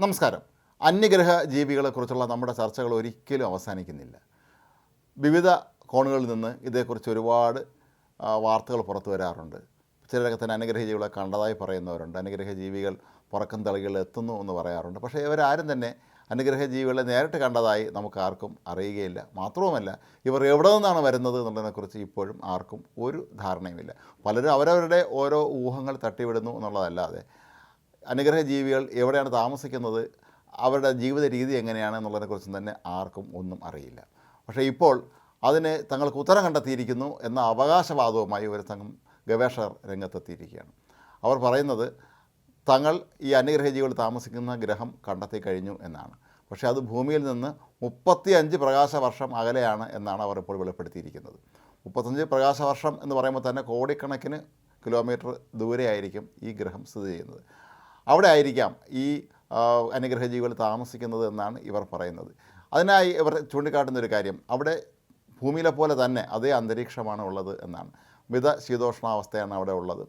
നമസ്കാരം. അന്യഗ്രഹ ജീവികളെക്കുറിച്ചുള്ള നമ്മുടെ ചർച്ചകൾ ഒരിക്കലും അവസാനിക്കുന്നില്ല. വിവിധ കോണുകളിൽ നിന്ന് ഇതേക്കുറിച്ച് ഒരുപാട് വാർത്തകൾ പുറത്തു വരാറുണ്ട്. ചിലരൊക്കെ തന്നെ അനുഗ്രഹ ജീവികളെ കണ്ടതായി പറയുന്നവരുണ്ട്. അനുഗ്രഹ ജീവികൾ പുറക്കം തളികളിൽ എത്തുന്നു എന്ന് പറയാറുണ്ട്. പക്ഷേ ഇവരാരും തന്നെ അനുഗ്രഹ ജീവികളെ നേരിട്ട് കണ്ടതായി നമുക്ക് ആർക്കും അറിയുകയില്ല. മാത്രവുമല്ല ഇവർ എവിടെ നിന്നാണ് വരുന്നത് എന്നുള്ളതിനെക്കുറിച്ച് ഇപ്പോഴും ആർക്കും ഒരു ധാരണയുമില്ല. പലരും അവരവരുടെ ഓരോ ഊഹങ്ങൾ തട്ടിവിടുന്നു എന്നുള്ളതല്ലാതെ അനുഗ്രഹ ജീവികൾ എവിടെയാണ് താമസിക്കുന്നത് അവരുടെ ജീവിത രീതി എങ്ങനെയാണ് എന്നുള്ളതിനെക്കുറിച്ചും തന്നെ ആർക്കും ഒന്നും അറിയില്ല. പക്ഷേ ഇപ്പോൾ അതിന് തങ്ങൾക്ക് ഉത്തരം കണ്ടെത്തിയിരിക്കുന്നു എന്ന അവകാശവാദവുമായി ഒരു സംഘം ഗവേഷകർ രംഗത്തെത്തിയിരിക്കുകയാണ്. അവർ പറയുന്നത് തങ്ങൾ ഈ അന്യഗ്രഹ ജീവികൾ താമസിക്കുന്ന ഗ്രഹം കണ്ടെത്തി കഴിഞ്ഞു എന്നാണ്. പക്ഷേ അത് ഭൂമിയിൽ നിന്ന് മുപ്പത്തി അഞ്ച് പ്രകാശ വർഷം അകലെയാണ് എന്നാണ് അവർ ഇപ്പോൾ വെളിപ്പെടുത്തിയിരിക്കുന്നത്. മുപ്പത്തഞ്ച് പ്രകാശ വർഷം എന്ന് പറയുമ്പോൾ തന്നെ കോടിക്കണക്കിന് കിലോമീറ്റർ ദൂരെയായിരിക്കും ഈ ഗ്രഹം സ്ഥിതി ചെയ്യുന്നത്. അവിടെ ആയിരിക്കാം ഈ അനുഗ്രഹ താമസിക്കുന്നത് എന്നാണ് ഇവർ പറയുന്നത്. അതിനായി ഇവർ ചൂണ്ടിക്കാട്ടുന്ന ഒരു കാര്യം. അവിടെ ഭൂമിയിലെ പോലെ തന്നെ അതേ അന്തരീക്ഷമാണ് ഉള്ളത് എന്നാണ്. മിത ശീതോഷ്ണാവസ്ഥയാണ് അവിടെ ഉള്ളത്.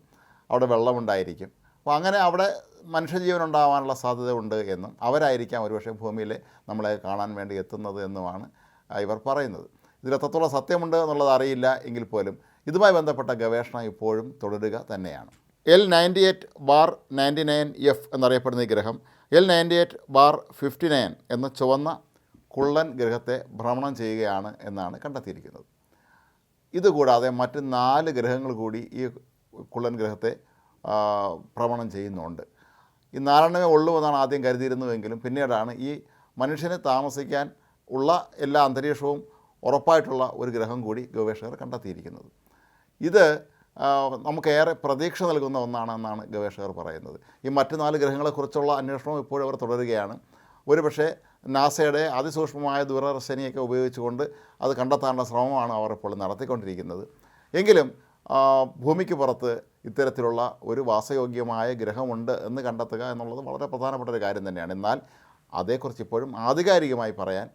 അവിടെ വെള്ളമുണ്ടായിരിക്കും. അപ്പോൾ അങ്ങനെ അവിടെ മനുഷ്യജീവൻ ഉണ്ടാകാനുള്ള സാധ്യത ഉണ്ട് എന്നും അവരായിരിക്കാം ഒരുപക്ഷെ ഭൂമിയിൽ നമ്മളെ കാണാൻ വേണ്ടി എത്തുന്നത് എന്നുമാണ് ഇവർ പറയുന്നത്. ഇതിൽ എത്രത്തോളം സത്യമുണ്ട് എന്നുള്ളത് അറിയില്ല എങ്കിൽ പോലും ഇതുമായി ബന്ധപ്പെട്ട ഗവേഷണം ഇപ്പോഴും തുടരുക തന്നെയാണ്. L ninety eight bar ninety nine F എന്നറിയപ്പെടുന്ന ഈ ഗ്രഹം L ninety eight bar fifty nine എന്ന ചുവന്ന കുള്ളൻ ഗ്രഹത്തെ ഭ്രമണം ചെയ്യുകയാണ് എന്നാണ് കണ്ടെത്തിയിരിക്കുന്നത്. ഇതുകൂടാതെ മറ്റ് നാല് ഗ്രഹങ്ങൾ കൂടി ഈ കുള്ളൻ ഗ്രഹത്തെ ഭ്രമണം ചെയ്യുന്നുണ്ട്. ഈ നാലെണ്ണമേ ഉള്ളൂ എന്നാണ് ആദ്യം കരുതിയിരുന്നുവെങ്കിലും പിന്നീടാണ് ഈ മനുഷ്യനെ താമസിക്കാൻ ഉള്ള എല്ലാ അന്തരീക്ഷവും ഉറപ്പായിട്ടുള്ള ഒരു ഗ്രഹം കൂടി ഗവേഷകർ കണ്ടെത്തിയിരിക്കുന്നത്. ഇത് നമുക്കേറെ പ്രതീക്ഷ നൽകുന്ന ഒന്നാണെന്നാണ് ഗവേഷകർ പറയുന്നത്. ഈ മറ്റ് നാല് ഗ്രഹങ്ങളെക്കുറിച്ചുള്ള അന്വേഷണവും ഇപ്പോഴും അവർ തുടരുകയാണ്. ഒരുപക്ഷെ നാസയുടെ അതിസൂക്ഷ്മമായ ദൂരദർശനിയൊക്കെ ഉപയോഗിച്ചുകൊണ്ട് അത് കണ്ടെത്താനുള്ള ശ്രമമാണ് അവർ ഇപ്പോൾ നടത്തിക്കൊണ്ടിരിക്കുന്നത്. എങ്കിലും ഭൂമിക്ക് പുറത്ത് ഇത്തരത്തിലുള്ള ഒരു വാസയോഗ്യമായ ഗ്രഹമുണ്ട് എന്ന് കണ്ടെത്തുക എന്നുള്ളത് വളരെ പ്രധാനപ്പെട്ട ഒരു കാര്യം തന്നെയാണ്. എന്നാൽ അതേക്കുറിച്ച് ഇപ്പോഴും ആധികാരികമായി പറയാൻ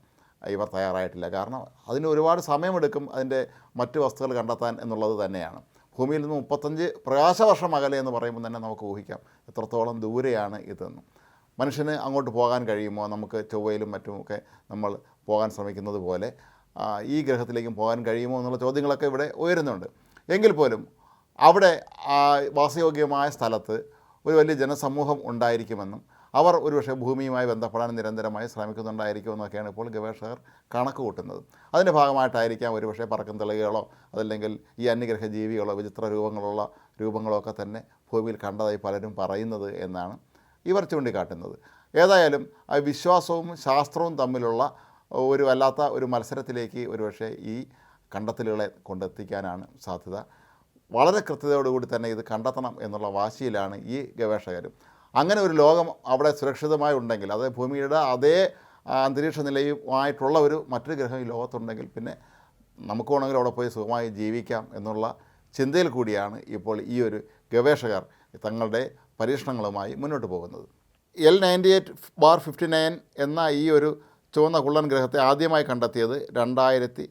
ഇവർ തയ്യാറായിട്ടില്ല. കാരണം അതിന് ഒരുപാട് സമയമെടുക്കും അതിന്റെ മറ്റ് വസ്തുക്കൾ കണ്ടെത്താൻ എന്നുള്ളത് തന്നെയാണ്. ഭൂമിയിൽ നിന്ന് മുപ്പത്തഞ്ച് പ്രകാശവർഷം അകലെ എന്ന് പറയുമ്പോൾ തന്നെ നമുക്ക് ഊഹിക്കാം. എത്രത്തോളം ദൂരെയാണ് ഇതെന്ന്. മനുഷ്യന് അങ്ങോട്ട് പോകാൻ കഴിയുമോ? നമുക്ക് ചൊവ്വയിലും മറ്റുമൊക്കെ നമ്മൾ പോകാൻ ശ്രമിക്കുന്നത് പോലെ ഈ ഗ്രഹത്തിലേക്കും പോകാൻ കഴിയുമോ എന്നുള്ള ചോദ്യങ്ങളൊക്കെ ഇവിടെ ഉയരുന്നുണ്ട്. എങ്കിൽ പോലും അവിടെ വാസയോഗ്യമായ സ്ഥലത്ത് ഒരു വലിയ ജനസമൂഹം ഉണ്ടായിരിക്കുമെന്നും അവർ ഒരുപക്ഷെ ഭൂമിയുമായി ബന്ധപ്പെടാൻ നിരന്തരമായി ശ്രമിക്കുന്നുണ്ടായിരിക്കുമെന്നൊക്കെയാണ് ഇപ്പോൾ ഗവേഷകർ കണക്ക് കൂട്ടുന്നത്. അതിന്റെ ഭാഗമായിട്ടായിരിക്കാം ഒരുപക്ഷെ പറക്കും തെളികളോ അതല്ലെങ്കിൽ ഈ അന്യഗ്രഹ ജീവികളോ വിചിത്ര രൂപങ്ങളുള്ള രൂപങ്ങളോ ഒക്കെ തന്നെ ഭൂമിയിൽ കണ്ടതായി പലരും പറയുന്നത് എന്നാണ് ഇവർ ചൂണ്ടിക്കാട്ടുന്നത്. ഏതായാലും ആ വിശ്വാസവും ശാസ്ത്രവും തമ്മിലുള്ള ഒരു വല്ലാത്ത ഒരു മത്സരത്തിലേക്ക് ഒരുപക്ഷെ ഈ കണ്ടെത്തലുകളെ കൊണ്ടെത്തിക്കാനാണ് സാധ്യത. വളരെ കൃത്യതയോടുകൂടി തന്നെ ഇത് കണ്ടെത്തണം എന്നുള്ള വാശിയിലാണ് ഈ ഗവേഷകരും. അങ്ങനെ ഒരു ലോകം അവിടെ സുരക്ഷിതമായി ഉണ്ടെങ്കിൽ അത് ഭൂമിയുടെ അതേ അന്തരീക്ഷ നിലയുമായിട്ടുള്ള ഒരു മറ്റൊരു ഗ്രഹം ഈ ലോകത്തുണ്ടെങ്കിൽ പിന്നെ നമുക്ക് വേണമെങ്കിൽ അവിടെ പോയി സുഖമായി ജീവിക്കാം എന്നുള്ള ചിന്തയിൽ കൂടിയാണ് ഇപ്പോൾ ഈ ഒരു ഗവേഷകർ തങ്ങളുടെ പരീക്ഷണങ്ങളുമായി മുന്നോട്ട് പോകുന്നത്. L ninety eight bar fifty nine എന്ന ഈ ഒരു ചുവന്ന കുള്ളൻ ഗ്രഹത്തെ ആദ്യമായി കണ്ടെത്തിയത് രണ്ടായിരത്തി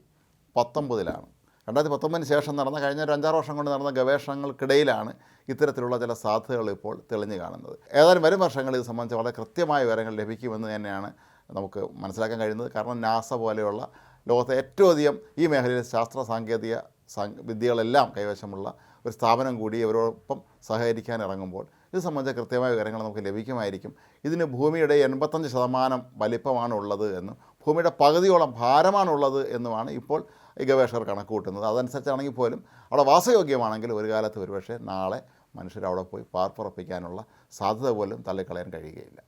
പത്തൊമ്പതിലാണ്. രണ്ടായിരത്തി പത്തൊമ്പതിന് ശേഷം നടന്ന കഴിഞ്ഞ ഒരു അഞ്ചാറ് വർഷം കൊണ്ട് നടന്ന ഗവേഷണങ്ങൾക്കിടയിലാണ് ഇത്തരത്തിലുള്ള ചില സാധ്യതകൾ ഇപ്പോൾ തെളിഞ്ഞു കാണുന്നത്. ഏതായാലും വരും വർഷങ്ങളിൽ ഇത് സംബന്ധിച്ച് വളരെ കൃത്യമായ വിവരങ്ങൾ ലഭിക്കുമെന്ന് തന്നെയാണ് നമുക്ക് മനസ്സിലാക്കാൻ കഴിയുന്നത്. കാരണം നാസ പോലെയുള്ള ലോകത്തെ ഏറ്റവും അധികം ഈ മേഖലയിൽ ശാസ്ത്ര സാങ്കേതിക വിദ്യകളെല്ലാം കൈവശമുള്ള ഒരു സ്ഥാപനം കൂടി ഇവരോടൊപ്പം സഹകരിക്കാൻ ഇറങ്ങുമ്പോൾ ഇത് സംബന്ധിച്ച കൃത്യമായ വിവരങ്ങൾ നമുക്ക് ലഭിക്കുമായിരിക്കും. ഇതിന് ഭൂമിയുടെ എൺപത്തഞ്ച് ശതമാനം വലിപ്പമാണ് ഉള്ളത് എന്നും ഭൂമിയുടെ പകുതിയോളം ഭാരമാണുള്ളത് എന്നുമാണ് ഇപ്പോൾ ഈ ഗവേഷകർ കണക്ക് കൂട്ടുന്നത് അതനുസരിച്ചാണെങ്കിൽ പോലും അവിടെ വാസയോഗ്യമാണെങ്കിൽ ഒരു കാലത്ത് ഒരുപക്ഷെ നാളെ മനുഷ്യർ അവിടെ പോയി പാർപ്പുറപ്പിക്കാനുള്ള സാധ്യത പോലും തള്ളിക്കളയാൻ കഴിയുകയില്ല.